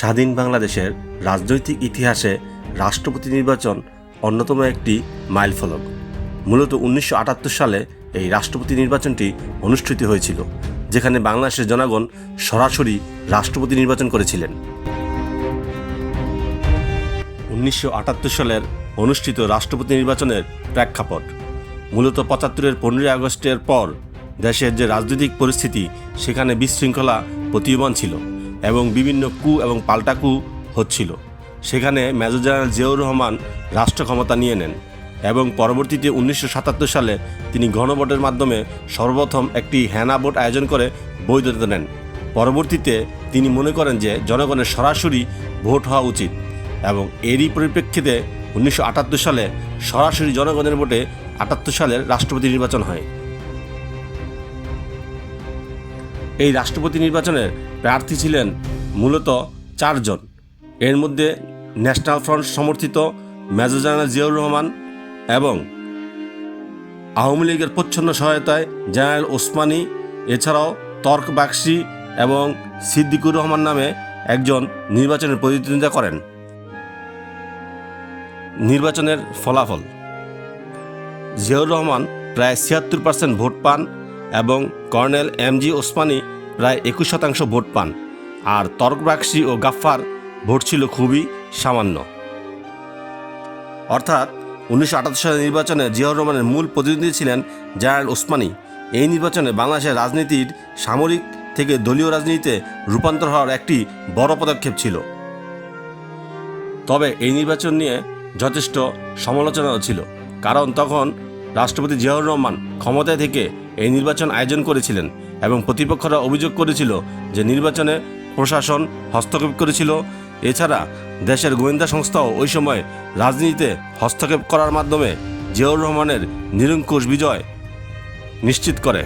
স্বাধীন বাংলাদেশের রাজনৈতিক ইতিহাসে রাষ্ট্রপতি নির্বাচন অন্যতম একটি মাইলফলক। মূলত উনিশশো আটাত্তর সালে এই রাষ্ট্রপতি নির্বাচনটি অনুষ্ঠিত হয়েছিল, যেখানে বাংলাদেশের জনগণ সরাসরি রাষ্ট্রপতি নির্বাচন করেছিলেন। উনিশশো আটাত্তর সালের অনুষ্ঠিত রাষ্ট্রপতি নির্বাচনের প্রেক্ষাপট। মূলত পঁচাত্তরের পনেরোই আগস্টের পর দেশের যে রাজনৈতিক পরিস্থিতি, সেখানে বিশৃঙ্খলা প্রতীয়মান ছিল। এবং বিভিন্ন কু এবং পাল্টা কু হচ্ছিল। সেখানে মেজর জেনারেল জিয়াউর রহমান রাষ্ট্র ক্ষমতা নিয়ে নেন এবং পরবর্তীতে উনিশশো সাতাত্তর সালে তিনি গণভোটের মাধ্যমে সর্বপ্রথম একটি হ্যানা ভোট আয়োজন করে বৈধতা নেন পরবর্তীতে তিনি মনে করেন যে জনগণের সরাসরি ভোট হওয়া উচিত এবং এরই পরিপ্রেক্ষিতে উনিশশো আটাত্তর সালে সরাসরি জনগণের ভোটে আটাত্তর সালের রাষ্ট্রপতি নির্বাচন হয়। এই রাষ্ট্রপতি নির্বাচনের প্রার্থী ছিলেন মূলত চারজন। এর মধ্যে ন্যাশনাল ফ্রন্ট সমর্থিত মেজর জেনারেল জিয়াউর রহমান এবং আওয়ামী লীগের প্রচ্ছন্ন সহায়তায় জেনারেল ওসমানী, এছাড়াও তর্ক বাক্সি এবং সিদ্দিকুর রহমান নামে একজন নির্বাচনের প্রতিদ্বন্দ্বিতা করেন। নির্বাচনের ফলাফল। জিয়াউর রহমান প্রায় ছিয়াত্তর পার্সেন্ট ভোট পান এবং কর্নেল এম জি ওসমানী প্রায় একুশ শতাংশ ভোট পান। আর তর্ক বাক্সি ও গাফফার ভোট ছিল খুবই সামান্য। অর্থাৎ উনিশশো আটাত্তর সালের নির্বাচনে জিয়াউর রহমানের মূল প্রতিদ্বন্দ্বী ছিলেন জেনারেল ওসমানী। এই নির্বাচনে বাংলাদেশের রাজনীতির সামরিক থেকে দলীয় রাজনীতিতে রূপান্তর হওয়ার একটি বড় পদক্ষেপ ছিল। তবে এই নির্বাচন নিয়ে যথেষ্ট সমালোচনাও ছিল। কারণ তখন রাষ্ট্রপতি জিয়াউর রহমান ক্ষমতায় থেকে এই নির্বাচন আয়োজন করেছিলেন। এবং প্রতিপক্ষরা অভিযোগ করেছিল যে নির্বাচনে প্রশাসন হস্তক্ষেপ করেছিল। এছাড়া দেশের গোয়েন্দা সংস্থাও ওই সময় রাজনীতিতে হস্তক্ষেপ করার মাধ্যমে জিয়াউর রহমানের নিরঙ্কুশ বিজয় নিশ্চিত করে।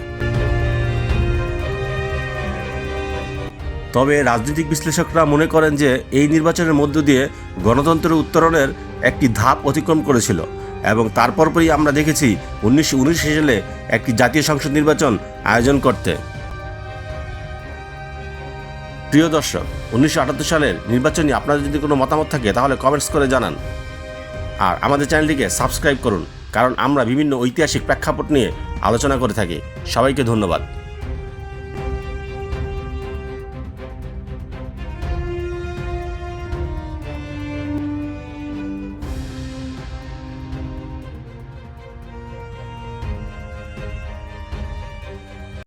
তবে রাজনৈতিক বিশ্লেষকরা মনে করেন যে এই নির্বাচনের মধ্য দিয়ে গণতন্ত্রের উত্তরণের একটি ধাপ অতিক্রম করেছিল। এবং তারপর পরই আমরা দেখেছি উনিশশো উনিশ সালে একটি জাতীয় সংসদ নির্বাচন আয়োজন করতে। প্রিয় দর্শক, উনিশশো আটাত্তর সালের নির্বাচন আপনাদের যদি কোনো মতামত থাকে, তাহলে কমেন্টস করে জানান। আর আমাদের চ্যানেলটিকে সাবস্ক্রাইব করুন, কারণ আমরা বিভিন্ন ঐতিহাসিক প্রেক্ষাপট নিয়ে আলোচনা করে থাকি। সবাইকে ধন্যবাদ।